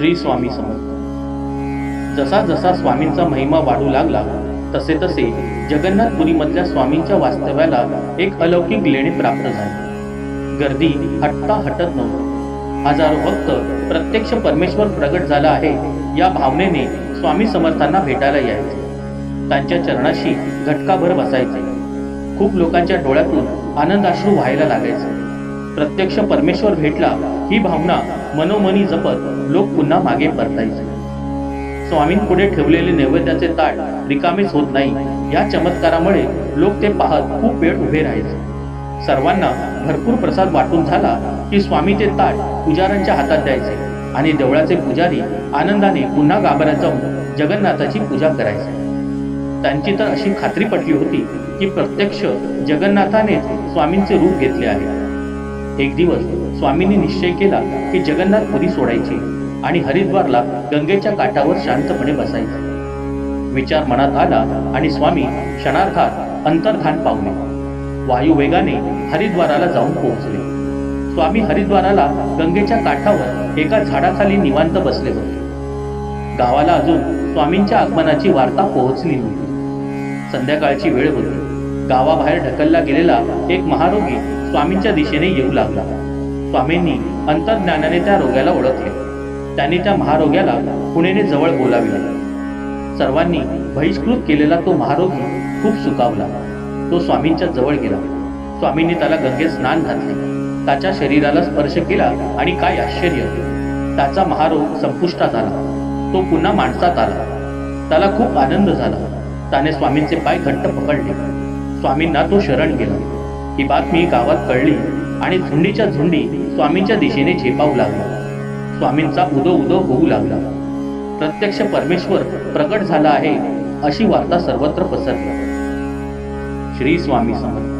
श्री स्वामी समर्थ. जसा जसा स्वामींचा महिमा वाढू लागला तसे तसे जगन्नाथपुरीमधल्या स्वामींच्या वास्तव्याला एक अलौकिक लेणे प्राप्त झाले. गर्दी हटता हटत नव्हती. हजारो भक्त प्रत्यक्ष परमेश्वर प्रगट झाला आहे या भावनेने स्वामी समर्थांना भेटायला यायचे. त्यांच्या चरणाशी घटकाभर बसायचे. खूप लोकांच्या डोळ्यातून आनंदाश्रू व्हायला लागायचे. प्रत्यक्ष परमेश्वर भेटला ही भावना मनोमनी जपत लोक पुन्हा मागे परतायचे. स्वामींपुढे ठेवलेले नैवेद्याचे ताट रिकामेच होत नाही या चमत्कारामुळे लोक ते पाहत खूप वेळ उभे राहायचे. सर्वांना भरपूर प्रसाद वाटून झाला की स्वामी ते ताट पुजाऱ्यांच्या हातात द्यायचे आणि देवळाचे पुजारी आनंदाने पुन्हा गाभाऱ्यात जाऊन जगन्नाथाची पूजा करायचे. त्यांची तर अशी खात्री पटली होती की प्रत्यक्ष जगन्नाथानेच स्वामींचे रूप घेतले आहे. एक दिवस स्वामींनी निश्चय केला की जगन्नाथपुरी सोडायची आणि हरिद्वारला गंगेच्या काठावर शांतपणे बसायचे. विचार मनात आला आणि स्वामी क्षणार्थात अंतर्धान पावले. वायू वेगाने हरिद्वाराला जाऊन पोहोचले. स्वामी हरिद्वाराला गंगेच्या काठावर एका झाडाखाली निवांत बसले होते. गावाला अजून स्वामींच्या आगमनाची वार्ता पोहोचली नव्हती संध्याकाळची वेळ होती. गावाबाहेर ढकलला गेलेला एक महारोगी स्वामींच्या दिशेने येऊ लागला. स्वामींनी अंतर्ज्ञानाने त्या रोग्याला ओळखले. त्यांनी त्या महारोग्याला पुणेने जवळ बोलाविले. सर्वांनी बहिष्कृत केलेला तो महारोगी खूप सुकावला तो स्वामींच्या जवळ गेला. स्वामींनी त्याला गंगेत स्नान घातले. त्याच्या शरीराला स्पर्श केला आणि काय आश्चर्य! त्याचा महारोग संपुष्टात आला. तो पुन्हा माणसात आला. त्याला खूप आनंद झाला. त्याने स्वामींचे पाय घट्ट पकडले. स्वामींना तो शरण गेला. ही बातमी गावात कळली आणि झुंडीच्या झुंडी स्वामींच्या दिशेने झेपावू लागला. स्वामींचा उदो उदो होऊ लागला. प्रत्यक्ष परमेश्वर प्रकट झाला आहे अशी वार्ता सर्वत्र पसरली. श्री स्वामी समर्थ.